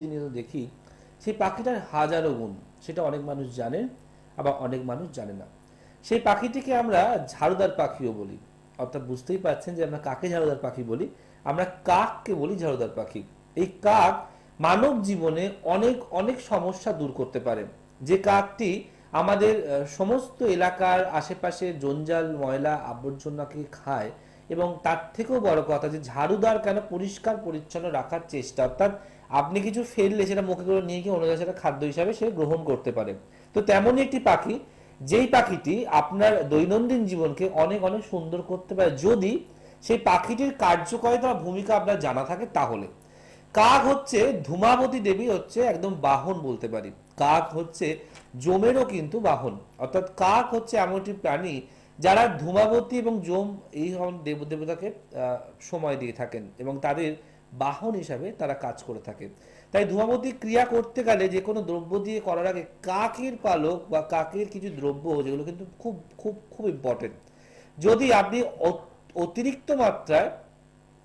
জিনিস দেখি, সেই পাখিটার হাজারো গুণ, সেটা অনেক মানুষ জানে, আবার অনেক মানুষ জানে না। সেই পাখিটিকে আমরা ঝাড়ুদার পাখিও বলি। অর্থাৎ বুঝতেই পারছেন যে আমরা কাকে ঝাড়ুদার পাখি বলি? আমরা কাককে বলি ঝাড়ুদার পাখি। এই কাক মানব জীবনে অনেক অনেক সমস্যা দূর করতে পারে। যে কাকটি আমাদের সমস্ত এলাকার আশেপাশে জঞ্জাল, ময়লা আবর্জনাকে খায় এবং তার থেকেও বড় কথা যে ঝাড়ুদার কেন পরিষ্কার, পরিচ্ছন্ন রাখার চেষ্টা, অর্থাৎ আপনি কিছু ফেললে সেটা মুখে করে নিয়ে গিয়ে অন্য সেটা খাদ্য হিসাবে সে গ্রহণ করতে পারে। তো তেমনই একটি পাখি, যেই পাখিটি আপনার দৈনন্দিন জীবনকে অনেক অনেক সুন্দর করতে পারে। যদি সেই পাখিটির কার্যকারিতা ভূমিকা আপনার জানা থাকে, তাহলে। কাক হচ্ছে ধূমাবতী দেবী, হচ্ছে একদম বাহন বলতে পারি। কাক হচ্ছে জমেরও কিন্তু বাহন। অর্থাৎ কাক হচ্ছে এমন একটি প্রাণী যারা ধূমাবতী এবং জম এই দেব দেবতাকে সময় দিয়ে থাকেন এবং তাদের বাহন হিসাবে তারা কাজ করে থাকে। তাই ধূমাবতী ক্রিয়া করতে গেলে যে কোনো দ্রব্য দিয়ে করার আগে কাকের পালক বা কাকের কিছু দ্রব্য যেগুলো কিন্তু খুব খুব খুব ইম্পর্টেন্ট যদি আপনি অতিরিক্ত মাত্রায়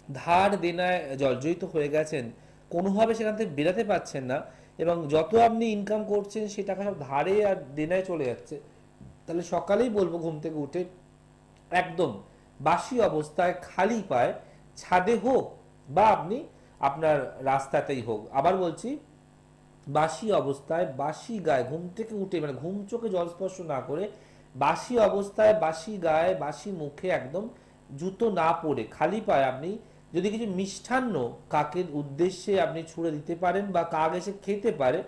ধার দেনায় জর্জরিত হয়ে গেছেন, কোনোভাবে সেখান থেকে বেরাতে পারছেন না এবং যত আপনি ইনকাম করছেন সেই টাকা সব ধারে আর দেনায় চলে যাচ্ছে, তাহলে সকালেই বলব ঘুম থেকে উঠে একদম বাসি অবস্থায় খালি পায় ছাদে হোক বা আপনি আপনার রাস্তাতেই হোক। আবার বলছি, বাসি অবস্থায় বাসি গায়ে ঘুম থেকে উঠে মানে ঘুম চোখে জল স্পর্শ না করে বাসি অবস্থায় বাসি গায়ে, বাসি মুখে একদম জুতো না পরে, খালি পায়ে আপনি যদি কিছু মিষ্টান্ন কাকের উদ্দেশ্যে আপনি ছুঁড়ে দিতে পারেন বা কাক এসে খেতে পারে,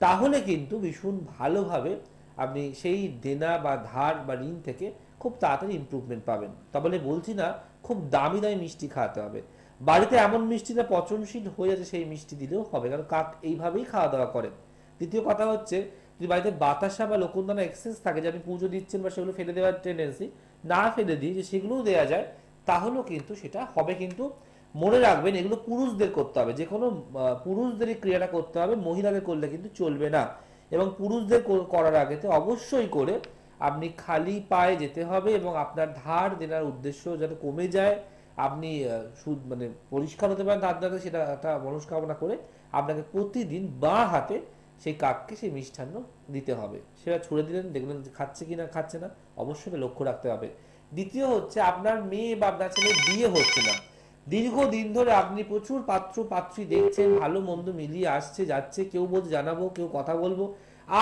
তাহলে কিন্তু ভীষণ ভালোভাবে আপনি সেই দেনা বা ধার বা ঋণ থেকে খুব তাড়াতাড়ি ইমপ্রুভমেন্ট পাবেন। তাহলে বলছি না, খুব দামি দামি মিষ্টি খাওয়াতে হবে। বাড়িতে এমন মিষ্টিটা পচনশীল হয়ে যাচ্ছে, সেই মিষ্টি দিলেও হবে, কারণ কাক এইভাবেই খাওয়া দাওয়া করে। দ্বিতীয় কথা হচ্ছে, যদি বাড়িতে বাতাসা বা লোকনদানা এক্সেস থাকে, যে আপনি পুজো দিচ্ছেন বা সেগুলো ফেলে দেওয়ার টেন্ডেন্সি না ফেলে দিয়ে যে সেগুলোও দেওয়া যায়, তাহলেও কিন্তু সেটা হবে। কিন্তু মনে রাখবেন, এগুলো পুরুষদের করতে হবে। যে কোনো পুরুষদেরই ক্রিয়াটা করতে হবে, মহিলাদের করলে কিন্তু চলবে না। এবং পুরুষদের কর- করার আগেতে অবশ্যই করে আপনি খালি পায়ে যেতে হবে এবং আপনার ধার দেনার উদ্দেশ্য যাতে কমে যায় আপনি সুদ মানে পরিষ্কার হতে পারেন তার দ্বারা সেটা একটা মনস্কামনা করে আপনাকে প্রতিদিন বাঁ হাতে সেই কাককে সেই মিষ্টান্ন দিতে হবে। সেটা ছুড়ে দিলেন, দেখলেন খাচ্ছে কি না, খাচ্ছে না, অবশ্যই লক্ষ্য রাখতে হবে। দ্বিতীয় হচ্ছে আপনার মেয়ে বা আপনার ছেলে বিয়ে হচ্ছে না। দীর্ঘদিন ধরে আপনি প্রচুর পাত্র পাত্রী দেখছেন ভালো মন্দ মিলিয়ে আসছে, যাচ্ছে, কেউ বলছে জানাব, কেউ কথা বলব।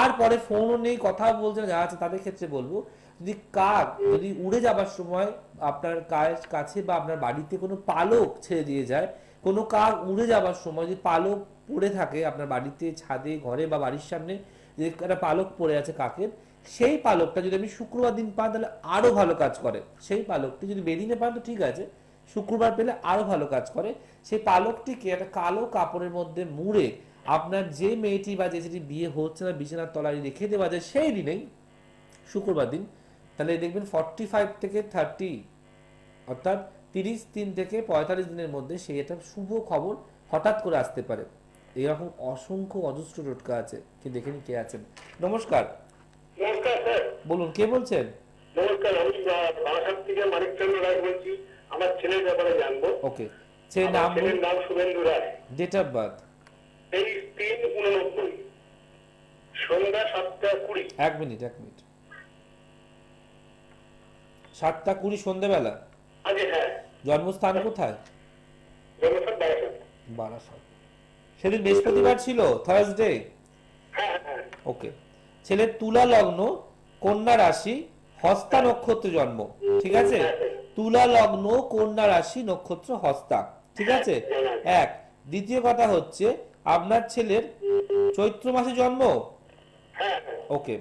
আর পরে ফোনও নেই কথা বলছে না, যা আছে তাদের ক্ষেত্রে বলব। যদি কাক যদি উড়ে যাবার সময় আপনার কায়ের কাছে বা আপনার বাড়িতে কোনো পালক ছেড়ে দিয়ে যায়, কোনো কাক উড়ে যাবার সময় যদি পালক পড়ে থাকে আপনার বাড়িতে, ছাদে, ঘরে বা বাড়ির সামনে, যে একটা পালক পড়ে আছে কাকের, সেই পালকটা যদি আপনি শুক্রবার দিন পান, তাহলে আরও ভালো কাজ করে। সেই পালকটি যদি বেদিনে পান, তো ঠিক আছে, শুক্রবার পেলে আরও ভালো কাজ করে। সেই পালকটিকে একটা কালো কাপড়ের মধ্যে মুড়ে আপনার যে মেয়েটি বা যে যেটি বিয়ে হচ্ছে না বিছানার তলায় রেখে দেওয়া যায় সেই দিনেই শুক্রবার দিন তাহলে দেখবেন ফর্টি ফাইভ থেকে থার্টি অর্থাৎ তিরিশ দিন থেকে পঁয়তাল্লিশ দিনের মধ্যে সেই একটা শুভ খবর হঠাৎ করে আসতে পারে। এরকম অসংখ্য অজস্র টোটকা আছে। কি দেখে নি কে আছেন? নমস্কার। বলুন কে বলছেন? নমস্কার আমি বারাসাত থেকে মানিকচন্দ্র রায় বলছি। আমার ছেলের ব্যাপারে জানব। ওকে। আমার নাম ছেলের নাম Shubhendu Roy. Date of birth তেইশ তিন উননব্বই। সন্ধ্যা সাতটা কুড়ি। এক মিনিট এক মিনিট। সাতটা কুড়ি সন্ধ্যেবেলা হ্যাঁ। জন্মস্থান কোথায়? বারাসাত। সেদিন বৃহস্পতিবার ছিল থার্সডে হ্যাঁ হ্যাঁ ওকে। ছেলের তুলা লগ্ন কন্যা রাশি হস্তা নক্ষত্র জন্ম। ঠিক আছে? তুলা লগ্ন কন্যা রাশি নক্ষত্র হস্তা। ঠিক আছে? এক। দ্বিতীয় কথা হচ্ছে আপনার ছেলের চৈত্র মাসে জন্ম? হ্যাঁ হ্যাঁ। ওকে।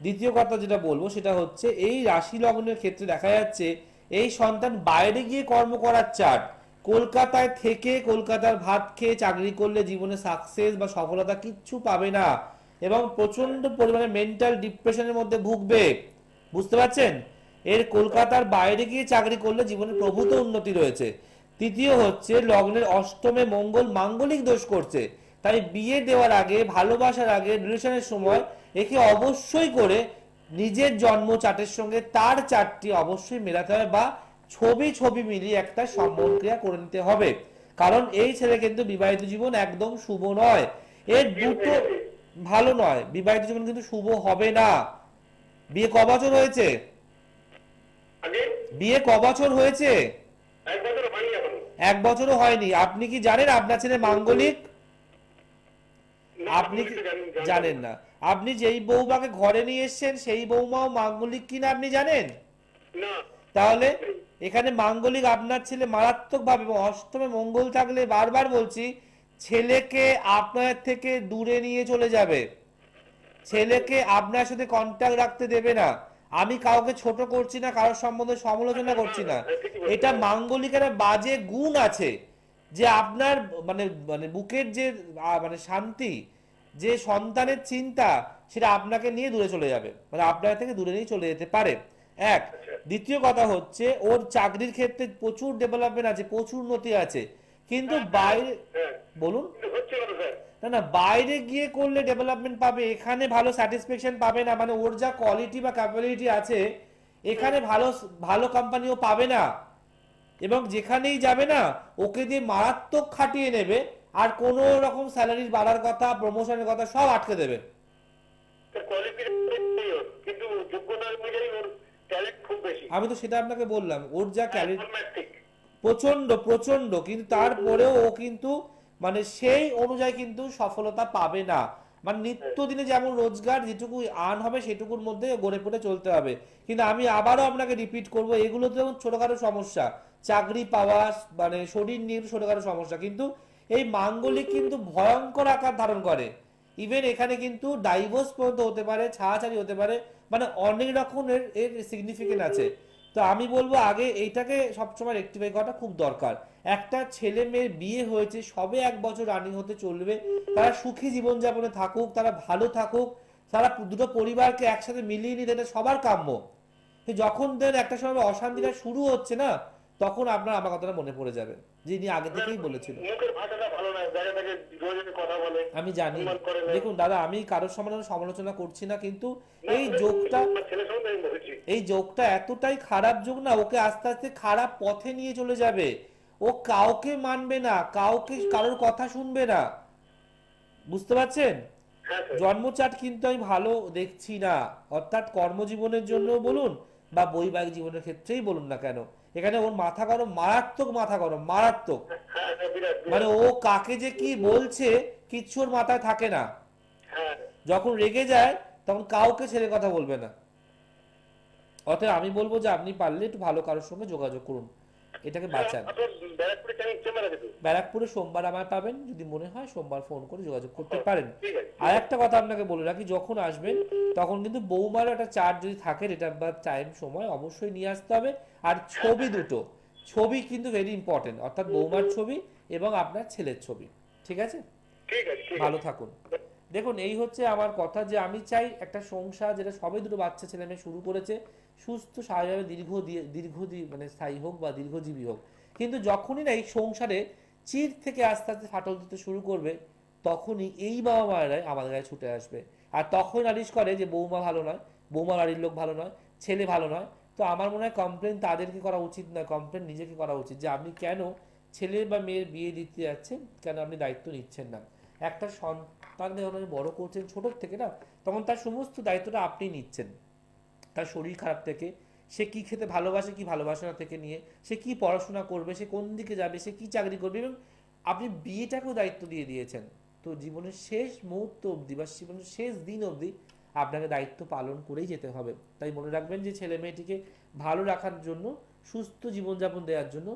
দ্বিতীয় কথা যেটা বলব সেটা হচ্ছে এই রাশি লগ্নের ক্ষেত্রে দেখা যাচ্ছে এই সন্তান বাইরে গিয়ে কর্ম করার চাট। কলকাতায় থেকে কলকাতার ভাত খেয়ে চাকরি করলে জীবনে সাকসেস বা সফলতা কিচ্ছু পাবে না এবং প্রচণ্ড পরিমাণে মেন্টাল ডিপ্রেশনের মধ্যে ভুগবে। বুঝতে পারছেন? এর কলকাতার বাইরে গিয়ে চাকরি করলে জীবনে প্রভূত উন্নতি রয়েছে। তৃতীয় হচ্ছে লগ্নের অষ্টমে মঙ্গল মাঙ্গলিক দোষ করছে। তাই বিয়ে দেওয়ার আগে ভালোবাসার আগে রিলেশনের সময় একে অবশ্যই করে নিজের জন্ম চার্টের সঙ্গে তার চারটি অবশ্যই মেলাতে হবে বা ছবি ছবি মিলিয়ে একটা সম্মন ক্রিয়া করে নিতে হবে। কারণ এই ছেলে কিন্তু বিবাহিত জীবন একদম শুভ নয়। এর দুটো ভালো নয়। বিবাহিত জীবন কিন্তু শুভ হবে না। বিয়ে ক বছর হয়েছে? বিয়ে ক বছর হয়েছে? এক বছর হয়নি বছরও হয়নি। আপনি কি জানেন আপনার ছেলে মাঙ্গলিক? আপনি জানেন না। আপনি যেই বৌমাকে ঘরে নিয়ে এসেছেন সেই বৌমাও মাঙ্গলিক কিনা আপনি জানেন? তাহলে এখানে মাঙ্গলিক আপনার ছেলে মারাত্মক ভাবে অষ্টমে মঙ্গল থাকলে বারবার বলছি ছেলেকে আপনার থেকে দূরে নিয়ে চলে যাবে। ছেলেকে আপনার সাথে কন্ট্যাক্ট রাখতে দেবে না। আমি কাউকে ছোট করছি না কারোর সম্বন্ধে সমালোচনা করছি না। এটা মাঙ্গলিকের বাজে গুণ আছে। যে আপনার মানে মানে বুকের যে মানে শান্তি যে সন্তানের চিন্তা সেটা আপনাকে নিয়ে দূরে চলে যাবে। মানে আপনার থেকে দূরে নিয়ে চলে যেতে পারে। এক দ্বিতীয় কথা হচ্ছে ওর চাকরির ক্ষেত্রে প্রচুর ডেভেলপমেন্ট আছে প্রচুর উন্নতি আছে। কিন্তু বাইরে হ্যাঁ। বলুন। না না না বাইরে গিয়ে করলে ডেভেলপমেন্ট পাবে এখানে ভালো স্যাটিসফ্যাকশন পাবে না মানে ওর যা কোয়ালিটি বা ক্যাপাবিলিটি আছে এখানে ভালো ভালো কোম্পানিও পাবে না। এবং যেখানেই যাবে না ওকে দিয়ে মারাত্মক খাটিয়ে নেবে আর কোনো রকম স্যালারির বাড়ার কথা প্রমোশনের কথা সব আটকে দেবে। আমি তো সেটা আপনাকে বললাম ওর যা ক্যারিয়ার প্রচণ্ড প্রচণ্ড কিন্তু তারপরেও ও কিন্তু মানে সেই অনুযায়ী কিন্তু সফলতা পাবে না। মানে নিত্যদিনে যেমন রোজগার যেটুকু আর্ন হবে সেটুকুর মধ্যে গড়ে পড়ে চলতে হবে। কিন্তু আমি আবারও আপনাকে রিপিট করব এগুলো তো ছোটখাটো সমস্যা। চাকরি পাওয়া মানে শরীর নিয়ে ছোটখাটো সমস্যা। কিন্তু এই মাঙ্গলিক কিন্তু ভয়ঙ্কর আকার ধারণ করে। ইভেন এখানে কিন্তু ডাইভোর্স পর্যন্ত হতে পারে, ছাড়াছাড়ি হতে পারে মানে অনেক রকমের এর সিগনিফিকেন্ট আছে। তো আমি বলব আগে এইটাকে সবসময় রেক্টিফাই করাটা খুব দরকার। একটা ছেলে মেয়ের বিয়ে হয়েছে, সবে এক বছর রানিং হতে চলবে, তারা সুখী জীবনযাপনে থাকুক, তারা ভালো থাকুক, তারা দুটো পরিবারকে একসাথে মিলিয়ে নিতে এটা সবার কাম্য। যখন দেন একটা সময় অশান্তিটা শুরু হচ্ছে না তখন আপনার আমার কথাটা মনে পড়ে যাবে যিনি আগে থেকেই বলেছিল আমি জানি। দেখুন দাদা আমি কারোর সমালোচনা সমালোচনা করছি না কিন্তু এই যোগটা এই যোগটা এতটাই খারাপ যোগ না ওকে আস্তে আস্তে খারাপ পথে নিয়ে চলে যাবে। ও কাউকে মানবে না কাউকে কারোর কথা শুনবে না। বুঝতে পারছেন? হ্যাঁ জন্মচাট কিন্তু আমি ভালো দেখছি না। অর্থাৎ কর্মজীবনের জন্য বলুন বা বৈবাহিক জীবনের ক্ষেত্রেই বলুন না কেন। এখানে ওর মাথা গরম, মারাত্মক মাথা গরম, মারাত্মক। মানে ও কাকে যে কি বলছে, কিচ্ছু ওর মাথায় থাকে না। যখন রেগে যায়, তখন কাউকে ছেড়ে কথা বলবে না। অতএব আমি বলব যে, আপনি পারলে একটু ভালো কারোর সঙ্গে যোগাযোগ করুন। এটাকে বাঁচান। ব্যারাকপুরে সোমবার আমায় পাবেন যদি মনে হয় সোমবার ফোন করে যোগাযোগ করতে পারেন। আর একটা কথা আপনাকে বলে রাখি যখন আসবেন তখন কিন্তু বৌমার একটা চার্ট যদি থাকে এটা বা টাইম সময় অবশ্যই নিয়ে আসতে হবে। আর ছবি দুটো ছবি কিন্তু ভেরি ইম্পর্টেন্ট অর্থাৎ বৌমার ছবি এবং আপনার ছেলের ছবি ঠিক আছে। ভালো থাকুন। দেখুন এই হচ্ছে আমার কথা যে আমি চাই একটা সংসার যেটা সবে দুটো বাচ্চা ছেলে মেয়ে শুরু করেছে সুস্থ স্বাভাবিকভাবে দীর্ঘ দিয়ে দীর্ঘ মানে স্থায়ী হোক বা দীর্ঘজীবী হোক। কিন্তু যখনই না এই সংসারে চির থেকে আস্তে আস্তে ফাটল দিতে শুরু করবে, তখনই এই বাবা মায়েরাই আমাদের গায়ে ছুটে আসবে। আর তখন নালিশ করে যে, বৌমা ভালো নয়, বৌমা বাড়ির লোক ভালো নয়, ছেলে ভালো নয়, তো আমার মনে হয় কমপ্লেন তাদেরকে করা উচিত নয় কমপ্লেন নিজেকে করা উচিত যে, আপনি কেন ছেলে বা মেয়ের বিয়ে দিতে যাচ্ছেন, কেন আপনি দায়িত্ব নিচ্ছেন না? একটা সন্তান যখন আপনি বড় করছেন ছোটোর থেকে না, তখন তার সমস্ত দায়িত্বটা আপনি নিচ্ছেন। তার শরীর খারাপ থেকে, সে কি খেতে ভালোবাসে কি ভালোবাসে না থেকে নিয়ে, সে কি পড়াশোনা করবে, সে কোন দিকে যাবে, সে কি চাকরি করবে এবং আপনি বিয়েটাকেও দায়িত্ব দিয়ে দিয়েছেন। তো জীবনের শেষ মুহূর্ত অবধি বা জীবনের শেষ দিন অবধি আপনাকে দায়িত্ব পালন করেই যেতে হবে। তাই মনে রাখবেন যে ছেলে মেয়েটিকে ভালো রাখার জন্য, সুস্থ জীবনযাপন দেওয়ার জন্য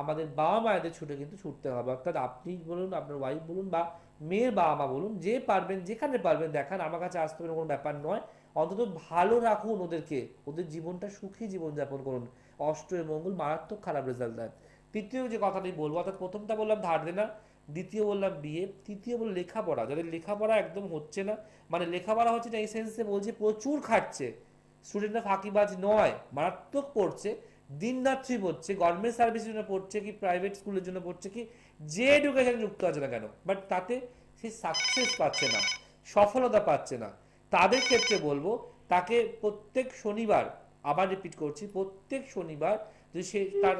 আমাদের বাবা মায়েদের ছুটে কিন্তু ছুটতে হবে। অর্থাৎ আপনি বলুন, আপনার ওয়াইফ বলুন বা মেয়ের বাবা মা বলুন, যে পারবেন, যেখানে পারবেন দেখান, আমার কাছে আসতে হবে কোনো ব্যাপার নয়। অন্তত ভালো রাখুন ওদেরকে। ওদের জীবনটা সুখী জীবনযাপন করুন। অষ্ট মঙ্গল মারাত্মক খারাপ রেজাল্ট দেয়। তৃতীয় যে কথাটি বলব, অর্থাৎ প্রথমটা বললাম ধার দেনা দ্বিতীয় বললাম বিয়ে তৃতীয় বললাম লেখাপড়া। যাদের লেখাপড়া একদম হচ্ছে না মানে লেখাপড়া হচ্ছে না এই সেন্সে বলছে প্রচুর খাটছে। স্টুডেন্টরা ফাঁকিবাজ নয়, মারাত্মক পড়ছে। দিন রাত্রি পড়ছে গভর্নমেন্ট সার্ভিসের জন্য পড়ছে কি প্রাইভেট স্কুলের জন্য পড়ছে কি, যে এডুকেশন যুক্ত আছে না কেন বাট তাতে সে সাকসেস পাচ্ছে না, সফলতা পাচ্ছে না। তাদের ক্ষেত্রে বলব, তাকে প্রত্যেক শনিবার আবার রিপিট করছি, প্রত্যেক শনিবার যে সে তার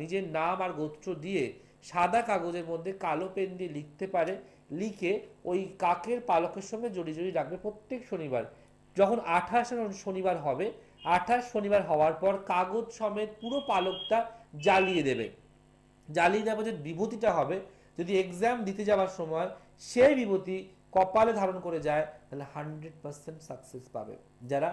নিজের নাম আর গোত্র দিয়ে সাদা কাগজের মধ্যে কালো পেন দিয়ে লিখতে পারে, লিখে ওই কাকের পালকের সঙ্গে জড়িয়ে জড়িয়ে রাখবে প্রত্যেক শনিবার। যখন আঠাশ শনিবার হবে, আঠাশ শনিবার হওয়ার পর কাগজ সমেত পুরো পালকটা জ্বালিয়ে দেবে। জ্বালিয়ে দেওয়ার যে বিভূতিটা হবে, যদি এক্সাম দিতে যাওয়ার সময় সেই বিভূতি কপালে ধারণ করে যায় তাহলে হান্ড্রেড পার্সেন্ট সাকসেস পাবে। যারা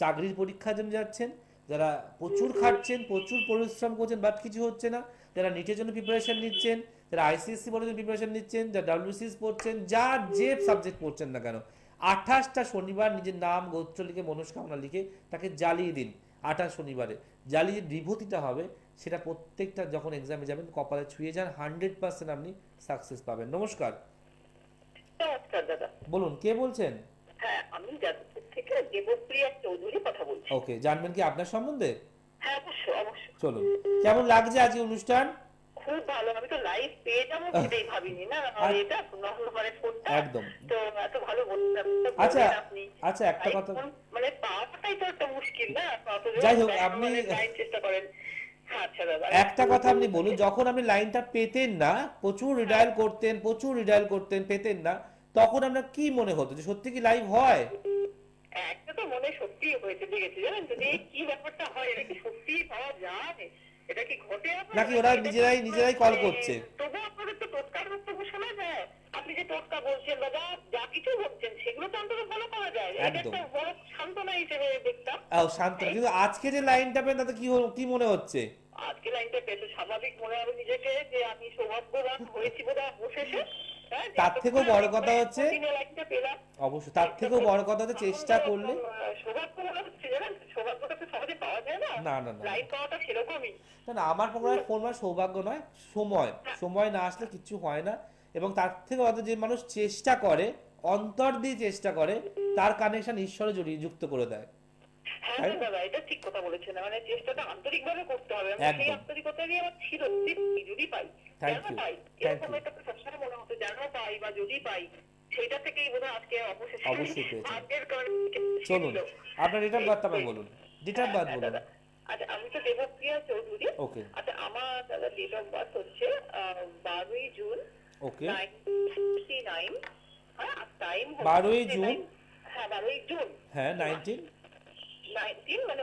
চাকরির পরীক্ষার জন্য যাচ্ছেন, যারা প্রচুর খাটছেন, প্রচুর পরিশ্রম করছেন বাট কিছু হচ্ছে না। যারা নিটের জন্য প্রিপারেশন নিচ্ছেন, যারা আইসিএসসি বোর্ডের জন্য প্রিপারেশন নিচ্ছেন, যারা ডাব্লিউসিএস পড়ছেন যার যে সাবজেক্ট পড়ছেন না কেন, আঠাশটা শনিবার নিজের নাম, গোত্র লিখে, মনস্কামনা লিখে তাকে জ্বালিয়ে দিন আঠাশ শনিবারে। জ্বালিয়ে বিভূতিটা হবে, সেটা প্রত্যেকটা যখন এক্সামে যাবেন, কপালে ছুঁয়ে যান হান্ড্রেড পার্সেন্ট আপনি সাকসেস পাবেন। নমস্কার। নমস্কার দাদা। বলুন কে বলছেন? হ্যাঁ আমি যাদবপুর থেকে দেবপ্রিয়া চৌধুরী কথা বলছি। ওকে জানবেন কি আপনার সম্বন্ধে? হ্যাঁ অবশ্যই অবশ্যই। চলুন কেমন লাগছে আজকে অনুষ্ঠান? খুব ভালো আমি তো লাইভ পেয়ে যাব সেটাই ভাবিনি না? আর- এটা নম্বরের ফোনটা একদম। তো এত ভালো বললেন আচ্ছা, আপনি। আচ্ছা, একটা কথা- মানে পাওয়াটাই তো একটা মুশকিল না? যাই হোক, আপনি- চেষ্টা করেন। হ্যাঁ, আচ্ছা একটা কথা আপনি বলুন যখন আপনি লাইনটা পেতেন না প্রচুর রিডায়াল করতেন প্রচুর রিডায়াল করতেন পেতেন না তখন আপনার কি মনে হতো যে সত্যি কি লাইভ হয়? একটা তো মনে সত্যি হয়েছে দেখেছি জানেন কি ব্যাপারটা হয় এটা কি সত্যি পাওয়া যায়? এটা কি ঘটে নাকি ওরা নিজেরাই- নিজেরাই মানে, করছে? তবু আপনাদের তো টোটকার বক্তব্য শোনা যায়। আপনি যে টোটকা বলছেন বা যা যা কিছু বলছেন সেগুলো তো অন্তত ভালো করা যায়। এটা একদম। একটা বড় সান্ত্বনা হিসেবে দেখতাম। আহ, শান্ত কিন্তু আজকে যে লাইনটা পেন তাতে কি কি মনে হচ্ছে? আজকে লাইনটা পেতে স্বাভাবিক মনে হবে নিজেকে যে আমি সৌভাগ্যবান হয়েছি বোধ হয় অবশেষে তার থেকেও বড় কথা হচ্ছে- অবশ্যই তার থেকেও বড় কথা হচ্ছে চেষ্টা করলে। না। না, না, না। না। আমার পক্ষে ফোন মানে সৌভাগ্য নয় সময়। সময় না আসলে কিছু হয় না। এবং তার থেকে বড় যে মানুষ চেষ্টা করে অন্তর দিয়ে চেষ্টা করে তার কানেকশন ঈশ্বরে জড়িয়ে যুক্ত করে দেয়। হ্যাঁ দাদা এটা ঠিক কথা বলেছেন। মানে চেষ্টাটা আন্তরিক ভাবে করতে হবে। আমি সেই আন্তরিকতারই আমার ছিল। যদি পাই Thank পাই এরকম একটা তো সবসময় মনে হতো যেন পাই বা যদি পাই সেটা থেকেই বোধ আজকে অবশেষে অবশ্যই পেয়েছেন। চলুন আপনার অফ বার্থ বলুন। ডেট অফ হ্যাঁ, বলুন। আচ্ছা আমি তো দেবপ্রিয়া চৌধুরী। ওকে আচ্ছা আমার দাদা ডেট অফ বার্থ হচ্ছে বারোই জুন ওকে নাইন হ্যাঁ টাইম বারোই জুন? হ্যাঁ বারোই জুন। হ্যাঁ নাইনটিন নাইনটিন মানে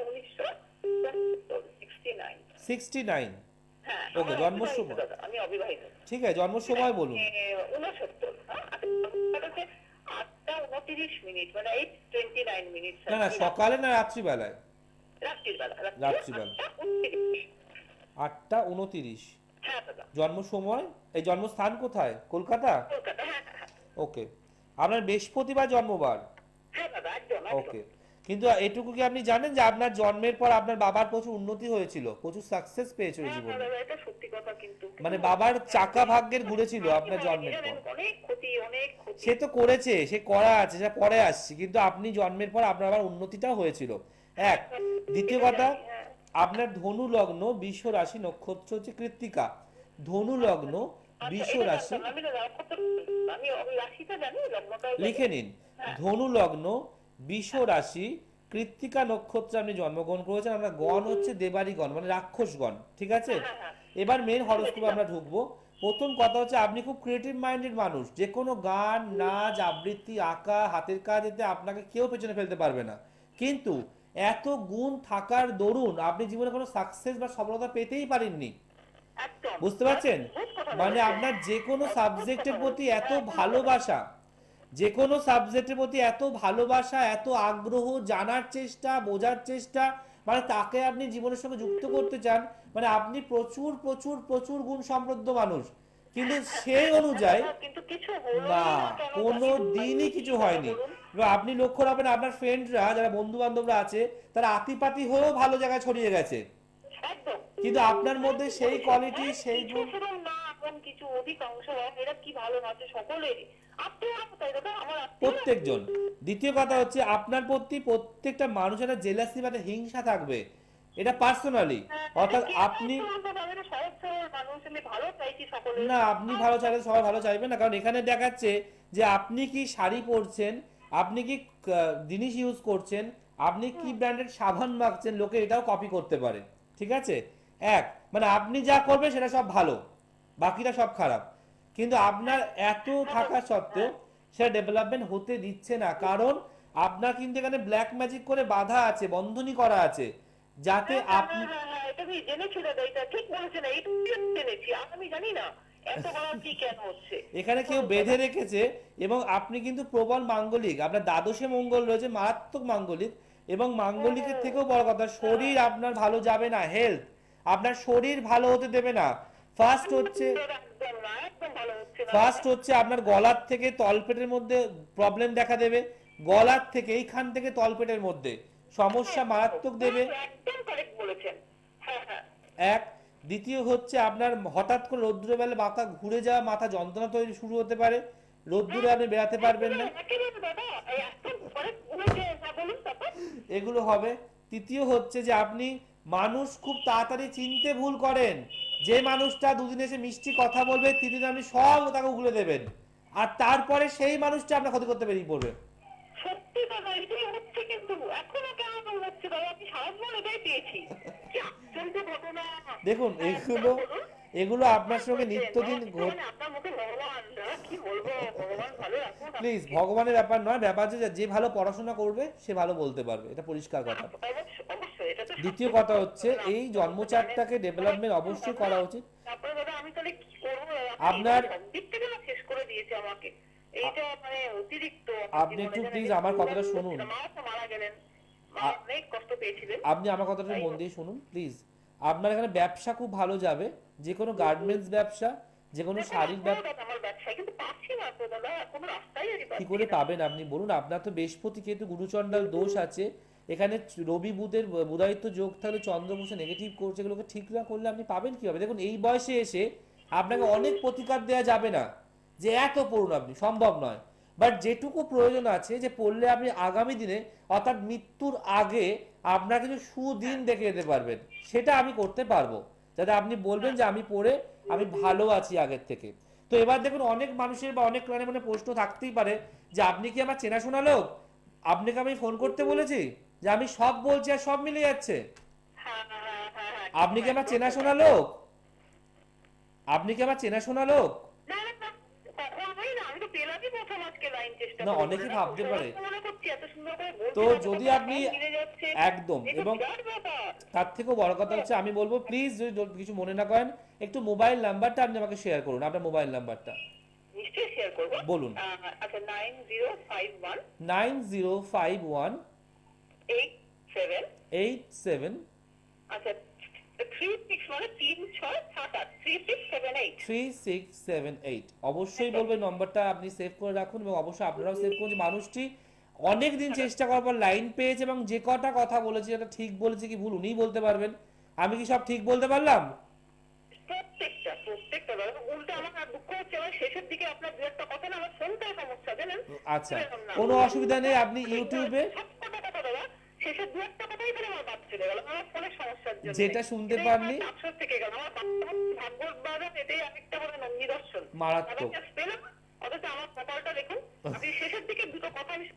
হ্যাঁ Okay, জন্ম সময়। আমি অবিবাহিত। ঠিক আছে জন্ম সময় বলুন। উনসত্তর আটটা উনত্রিশ মিনিট মানে এইট টোয়েন্টি নাইন মিনিট না না সকালে না রাত্রিবেলায়? রাত্রিবেলা। আটটা উনত্রিশ। হ্যাঁ দাদা। জন্ম সময়? এই জন্মস্থান কোথায়? কলকাতা? হ্যাঁ হ্যাঁ, হ্যাঁ। ওকে আপনার বৃহস্পতিবার জন্মবার? হ্যাঁ দাদা একদম ওকে কিন্তু এটুকু কি আপনি জানেন যে আপনার জন্মের পর আপনার বাবার প্রচুর উন্নতি হয়েছিল? প্রচুর সাকসেস পেয়েছিল হ্যাঁ জীবনে। মানে বাবার চাকা ভাগ্যের ঘুরেছিল আপনার জন্মের পর। অনেক ক্ষতি অনেক ক্ষতি। সে তো করেছে সে করা আছে সে পরে আসছে কিন্তু আপনি জন্মের পর আপনার আবার উন্নতিটা হয়েছিল। এক দ্বিতীয় কথা আপনার ধনু লগ্ন বিশ্ব রাশি নক্ষত্র হচ্ছে কৃত্তিকা। ধনু লগ্ন বিশ্ব রাশি লিখে নিন। ধনু লগ্ন বিশ্ব রাশি কৃত্তিকা নক্ষত্রে আপনি জন্মগ্রহণ করেছেন আমরা গণ হচ্ছে দেবারি গণ মানে রাক্ষসগণ ঠিক আছে? হ্যাঁ, হ্যাঁ। এবার মেন হরস্কোপে আমরা ঢুকবো। প্রথম কথা হচ্ছে আপনি খুব ক্রিয়েটিভ মাইন্ডেড মানুষ যে কোনো গান নাচ আবৃত্তি আঁকা হাতের কাজ এতে আপনাকে কেউ পেছনে ফেলতে পারবে না। কিন্তু এত গুণ থাকার দরুন আপনি জীবনে কোনো সাকসেস বা সফলতা পেতেই পারেননি। বুঝতে পারছেন? মানে আপনার যে কোনো সাবজেক্টের প্রতি এত ভালোবাসা যে কোনো সাবজেক্টের প্রতি এত ভালোবাসা এত আগ্রহ জানার চেষ্টা বোঝার চেষ্টা মানে তাকে আপনি জীবনের সঙ্গে যুক্ত করতে চান মানে আপনি প্রচুর প্রচুর প্রচুর গুণ সমৃদ্ধ মানুষ। কিন্তু সেই অনুযায়ী না কোনো? দিনই কিছু হয়নি। আপনি লক্ষ্য রাখবেন আপনার ফ্রেন্ডরা যারা বন্ধু বান্ধবরা আছে তারা আতিপাতি হয়েও ভালো জায়গায় ছড়িয়ে গেছে। কিন্তু আপনার মধ্যে সেই কোয়ালিটি সেই গুণ না কিছু অধিকাংশ এরা কি ভালো নাচে সকলেরই। প্রত্যেকজন। দ্বিতীয় কথা হচ্ছে আপনার প্রতি প্রত্যেকটা মানুষের একটা জেলাসি বা একটা হিংসা থাকবে। এটা পার্সোনালি অর্থাৎ আপনি না আপনি ভালো চাইলে সবাই ভালো চাইবেন না কারণ এখানে দেখাচ্ছে যে আপনি কি শাড়ি পরছেন আপনি কি জিনিস ইউজ করছেন আপনি কি ব্র্যান্ডের সাবান মাখছেন লোকে এটাও কপি করতে পারে। ঠিক আছে? এক মানে আপনি যা করবেন সেটা সব ভালো বাকিটা সব খারাপ। কিন্তু আপনার এত থাকা সত্ত্বেও সেটা ডেভেলপমেন্ট হতে দিচ্ছে না। কারণ আপনার কিন্তু এখানে ব্ল্যাক ম্যাজিক করে বাধা আছে বন্ধনী করা আছে। যাতে হ্যাঁ, আপনি হ্যাঁ, হ্যাঁ, এটা আমি জেনেছি দাদা এটা ঠিক বলেছেন এইটুকু জেনেছি আর আমি জানি না এত বড় কি কেন হচ্ছে? এখানে কেউ বেঁধে রেখেছে এবং আপনি কিন্তু প্রবল মাঙ্গলিক আপনার দ্বাদশে মঙ্গল রয়েছে মারাত্মক মাঙ্গলিক এবং মাঙ্গলিকের থেকেও বড় কথা শরীর আপনার ভালো যাবে না হেলথ আপনার শরীর ভালো হতে দেবে না। ফার্স্ট হচ্ছে ফার্স্ট হচ্ছে আপনার গলার থেকে তলপেটের মধ্যে প্রবলেম দেখা দেবে। গলার থেকে এইখান থেকে তলপেটের মধ্যে। সমস্যা মারাত্মক দেবে। একদম কারেক্ট বলেছেন। হ্যাঁ হ্যাঁ। এক। দ্বিতীয় হচ্ছে আপনার হঠাৎ করে মাথা ঘুরে যাওয়া মাথা যন্ত্রণা তৈরি শুরু হতে পারে। রোদ্দুরে আপনি বেরাতে পারবেন না। হ্যাঁ এগুলো হবে। তৃতীয় হচ্ছে যে আপনি মানুষ খুব তাড়াতাড়ি চিনতে ভুল করেন। যে মানুষটা দুদিন এসে মিষ্টি কথা বলবে তিন দিন আপনি সব তাকে উগলে দেবেন। আর তারপরে সেই মানুষটা আপনার ক্ষতি করতে বেরিয়ে পড়বে। সত্যি দাদা এটাই হচ্ছে কিন্তু এখনও কেন এমন হচ্ছে দাদা আমি সারা জীবন এটাই পেয়েছি। ঘটনা। দেখুন হ্যাঁ, এগুলো এগুলো আপনার সঙ্গে বলছেন, নিত্যদিন প্লিজ ভগবানের ব্যাপার নয় ব্যাপার যে যে ভালো পড়াশোনা করবে সে ভালো বলতে পারবে। এটা পরিষ্কার কথা অবশ্যই অবশ্যই এটা তো দ্বিতীয় কথা হচ্ছে এই জন্মচারটাকে ডেভেলপমেন্ট অবশ্যই করা উচিত। তারপরে দাদা আমি তাহলে কি করব? আপনার- দিক থেকে শেষ করে দিয়েছে আমাকে। এইটা মানে অতিরিক্ত। আপনি একটু please আমার কথাটা শুনুন। মা তো মারা গেলেন। অনেক কষ্ট পেয়েছিলেন। আপনি আমার কথাটা মন দিয়ে শুনুন প্লিজ আপনার এখানে ব্যবসা খুব ভালো যাবে যে কোনো গার্মেন্টস ব্যবসা যে কোনো শাড়ির ব্যবসা কি করে পাবেন আপনি? বলুন আপনার তো বৃহস্পতি কিন্তু গুরুচণ্ডাল দোষ আছে এখানে রবি বুধের বুধায়িত্ব যোগ থাকলে চন্দ্র বসে নেগেটিভ করছে, এগুলোকে ঠিক না করলে আপনি পাবেন কীভাবে? দেখুন, এই বয়সে এসে আপনাকে অনেক প্রতিকার দেওয়া যাবে না, যে এত পড়ুন আপনি, সম্ভব নয়। বাট যেটুকু প্রয়োজন আছে, যে পড়লে আপনি আগামী দিনে, অর্থাৎ মৃত্যুর আগে আপনার কিছু সুদিন দেখে যেতে পারবেন, সেটা আমি করতে পারব। যাতে আপনি বলবেন যে আমি পড়ে, আমি ভালো আছি আগের থেকে। তো এবার দেখুন, অনেক মানুষের বা অনেক প্রাণের মনে প্রশ্ন থাকতেই পারে, যে আপনি কি আমার চেনাশোনা লোক? আপনাকে আমি ফোন করতে বলেছি? যে আমি সব বলছি আর সব মিলে যাচ্ছে হ্যাঁ, হ্যাঁ, হ্যাঁ, আপনি কি আমার চেনাশোনা লোক আপনি কি আমার চেনাশোনা লোক না, করে। ভাবতে পারে। তো যদি আপনি। একদম এবং তার থেকেও বড় কথা হচ্ছে আমি বলব প্লিজ যদি কিছু মনে না করেন একটু মোবাইল নাম্বারটা আপনি আমাকে শেয়ার করুন আপনার মোবাইল নাম্বারটা নিশ্চয়ই শেয়ার করব বলুন। আচ্ছা nine zero five one nine zero five one eight seven eight seven আচ্ছা মানে অবশ্যই বলব নম্বরটা আপনি সেভ করে রাখুন এবং অবশ্যই আপনারাও সেভ করুন মানুষটি অনেক দিন চেষ্টা করার পর লাইন পেয়েছে এবং যে কটা কথা বলেছে এটা ঠিক বলেছে কি ভুল উনিই বলতে পারবেন। আমি কি সব ঠিক বলতে পারলাম? প্রত্যেকটা প্রত্যেকটা উল্টো আমার দুঃখ হচ্ছে আমার শেষের দিকে আপনার দু একটা কথা না আমার ফোনটাই সমস্যা জানেন? আচ্ছা কোনো অসুবিধা নেই আপনি ইউটিউবে শেষের দু একটা কথাই বলে আমার বাদ চলে গেল। আমার ফোনের সমস্যার জন্য। যেটা শুনতে এটাই পাননি? আমার আফসোস থেকে গেল। আমার ভাগ্য এটাই আরেকটা বলে নিদর্শন মারাত্মক। পেলাম। অথচ আমার কপালটা দেখুন আপনি শেষের দিকে দুটো কথা আমি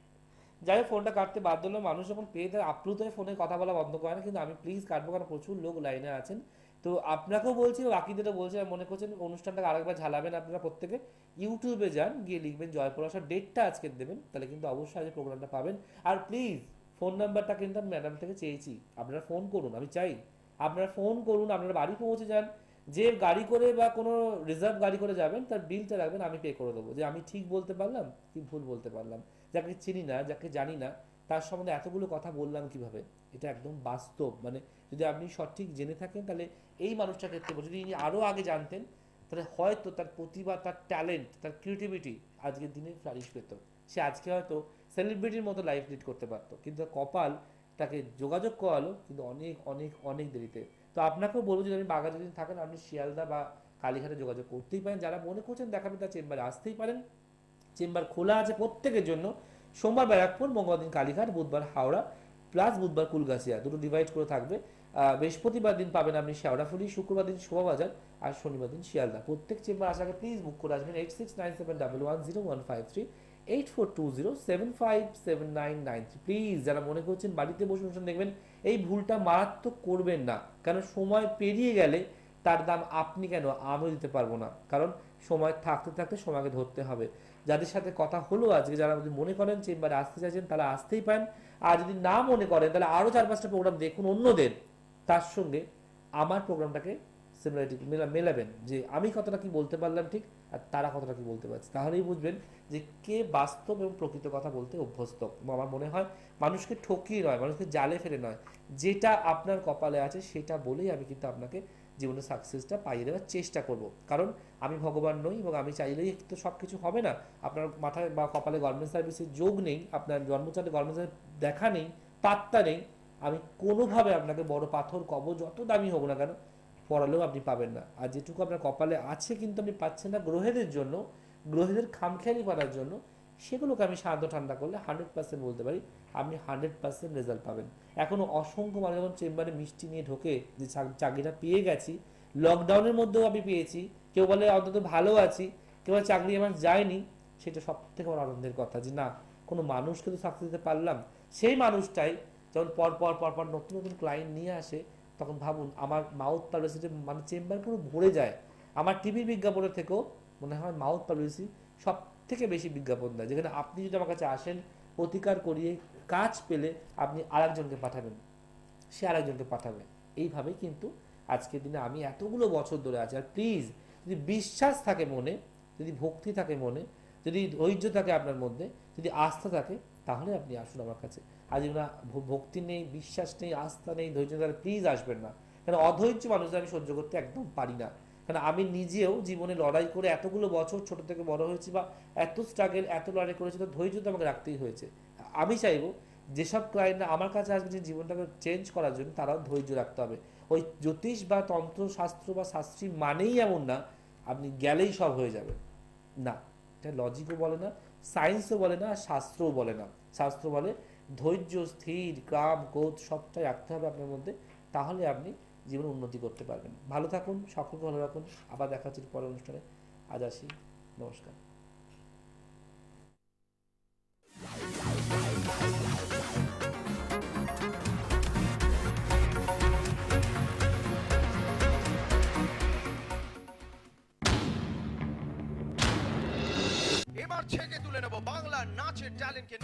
যাই হোক ফোনটা কাটতে বাধ্য হলো মানুষ যখন পেয়ে আপ্লুত হয়ে ফোনে কথা বলা বন্ধ করে না কিন্তু আমি প্লিজ কাটবো কারণ প্রচুর লোক লাইনে আছেন। তো আপনাকেও বলছি বাকিদেরও বলছি আর মনে করছেন অনুষ্ঠানটাকে আরেকবার ঝালাবেন আপনারা প্রত্যেকে। ইউটিউবে যান গিয়ে লিখবেন জয়পরাশার ডেটটা আজকে দেবেন। তাহলে কিন্তু অবশ্যই আজ প্রোগ্রামটা পাবেন। আর প্লিজ ফোন নাম্বারটা কিন্তু আমি ম্যাডাম থেকে চেয়েছি। আপনারা ফোন করুন, আমি চাই। আপনারা ফোন করুন, আপনারা বাড়ি পৌঁছে যান। যে গাড়ি করে বা কোনো রিজার্ভ গাড়ি করে যাবেন, তার বিলটা রাখবেন, আমি পে করে দেবো। যে আমি ঠিক বলতে পারলাম কি ভুল বলতে পারলাম, যাকে চিনি না, যাকে জানি না, তার সম্বন্ধে এতগুলো কথা বললাম কীভাবে? এটা একদম বাস্তব। মানে যদি আপনি সঠিক জেনে থাকেন, তাহলে এই মানুষটার ক্ষেত্রে যদি ইনি আরও আগে জানতেন, তাহলে হয়তো তার প্রতিভা, তার ট্যালেন্ট তার ক্রিয়েটিভিটি আজকের দিনে ফ্লারিশ পেত। সে আজকে হয়তো সেলিব্রিটির মতো লাইফ লিড করতে পারতো। কিন্তু কপাল তাকে যোগাযোগ করালো কিন্তু অনেক অনেক অনেক দেরিতে। তো আপনাকেও বলব যদি আপনি বাগানে যদি থাকেন, আপনি শিয়ালদা বা কালীঘাটে যোগাযোগ করতেই পারেন। যারা মনে করছেন দেখাবেন তার চেম্বারে আসতেই পারেন। চেম্বার খোলা আছে প্রত্যেকের জন্য। সোমবার ব্যারাকপুর, মঙ্গলবার দিন কালীঘাট, বুধবার হাওড়া প্লাস বুধবার কুলগাছিয়া। দুটো ডিভাইড করে থাকবে। বৃহস্পতিবার দিন পাবেন আপনি শেওড়াফুলি, শুক্রবার দিন শোভাবাজার আর শনিবার দিন শিয়ালদা। প্রত্যেক চেম্বার আসার আগে প্লিজ বুক করে আসবেন eight six nine seven double one zero one five three eight four two zero seven five seven nine nine three please যারা মনে করছেন বাড়িতে বসে অনুষ্ঠান দেখবেন, এই ভুলটা মারাত্মক করবেন না। কারণ সময় পেরিয়ে গেলে তার দাম আপনি কেন? আমিও দিতে পারব না। কারণ সময় থাকতে থাকতে সময়কে ধরতে হবে। যাদের সাথে কথা হলো আজকে, যারা যদি মনে করেন চেম্বারে আসতে চাইছেন, তারা আসতেই পারেন। আর যদি না মনে করেন, তাহলে আরও চার পাঁচটা প্রোগ্রাম দেখুন অন্যদের। তার সঙ্গে আমার প্রোগ্রামটাকে সিমিলারিটি মেলাবেন। যে আমি কতটা কি বলতে পারলাম ঠিক? আর তারা কতটা কি বলতে পারছে? তাহলেই বুঝবেন যে কে বাস্তব এবং প্রকৃত কথা বলতে অভ্যস্ত। আমার মনে হয় মানুষকে ঠকিয়ে নয়, মানুষকে জালে ফেলে নয়। যেটা আপনার কপালে আছে সেটা বলেই আমি কিন্তু আপনাকে জীবনে সাকসেসটা পাইয়ে দেওয়ার চেষ্টা করব। কারণ আমি ভগবান নই এবং আমি চাইলেই তো সব কিছু হবে না। আপনার মাথায় বা কপালে গভর্নমেন্ট সার্ভিসের যোগ নেই, আপনার জন্মচালে গভর্নমেন্ট সার্ভিস দেখা নেই, পাত্তা নেই। আমি কোনোভাবে আপনাকে বড় পাথর, কবর, যত দামি হোক না কেন পড়ালেও আপনি পাবেন না। আর যেটুকু আপনার কপালে আছে কিন্তু আপনি পাচ্ছেন না গ্রহেদের জন্য, গ্রহেদের খামখেয়ালি করার জন্য, সেগুলোকে আমি শান্ত ঠান্ডা করলে হান্ড্রেড পার্সেন্ট বলতে পারি আপনি হান্ড্রেড পার্সেন্ট রেজাল্ট পাবেন। এখনও অসংখ্য মানুষ যখন চেম্বারে মিষ্টি নিয়ে ঢোকে যে চাকরিটা পেয়ে গেছি লকডাউনের মধ্যেও আমি পেয়েছি, কেউ বলে অন্তত ভালো আছি, কেউ চাকরি আমার যায়নি, সেটা সব থেকে বড় আনন্দের কথা যে না, কোনো মানুষকে তো চাকরি দিতে পারলাম। সেই মানুষটাই যখন পর পর পর পর নতুন নতুন ক্লায়েন্ট নিয়ে আসে তখন ভাবুন, আমার মাউথ পাবলিসিটি মানে চেম্বার পুরো ভরে যায়। আমার টিভির বিজ্ঞাপনের থেকেও মনে হয় মাউথ পাবলিসিটি সব থেকে বেশি বিজ্ঞাপন দেয়। যেখানে আপনি যদি আমার কাছে আসেন, প্রতিকার করিয়ে কাজ পেলে আপনি আরেকজনকে পাঠাবেন। সে আরেকজনকে পাঠাবে। এইভাবেই কিন্তু আজকের দিনে আমি এতগুলো বছর ধরে আছি। আর প্লিজ যদি বিশ্বাস থাকে মনে, যদি ভক্তি থাকে মনে, যদি ধৈর্য থাকে আপনার মধ্যে, যদি আস্থা থাকে তাহলে আপনি আসুন আমার কাছে। যদি না ভক্তি নেই, বিশ্বাস নেই, আস্থা নেই, ধৈর্য তাহলে প্লিজ আসবেন না। কারণ অধৈর্য মানুষদের আমি সহ্য করতে একদম পারি না। কারণ আমি নিজেও জীবনে লড়াই করে এতগুলো বছর ছোট থেকে বড় হয়েছি বা এত স্ট্রাগল এত লড়াই করেছি, তো ধৈর্য তো আমাকে রাখতেই হয়েছে। আমি চাইব যেসব ক্লায়েন্টরা আমার কাছে আসবে, যে জীবনটাকে চেঞ্জ করার জন্য, তারাও ধৈর্য রাখতে হবে। ওই জ্যোতিষ বা তন্ত্র, শাস্ত্র বা শাস্ত্রী মানেই এমন না, আপনি গেলেই সব হয়ে যাবে। না, এটা লজিকও বলে না সায়েন্সও বলে না, আর শাস্ত্রও বলে না। শাস্ত্র বলে, ধৈর্য, স্থির কাম ক্রোধ সবটাই রাখতে হবে আপনার মধ্যে, তাহলে আপনি জীবনে উন্নতি করতে পারবেন। ভালো থাকুন, সকলকে ভালো রাখুন। আবার দেখা হচ্ছে পরের অনুষ্ঠানে। আজ আসি। নমস্কার। এবার ছেকে তুলে নেব বাংলা নাচের ট্যালেন্টকে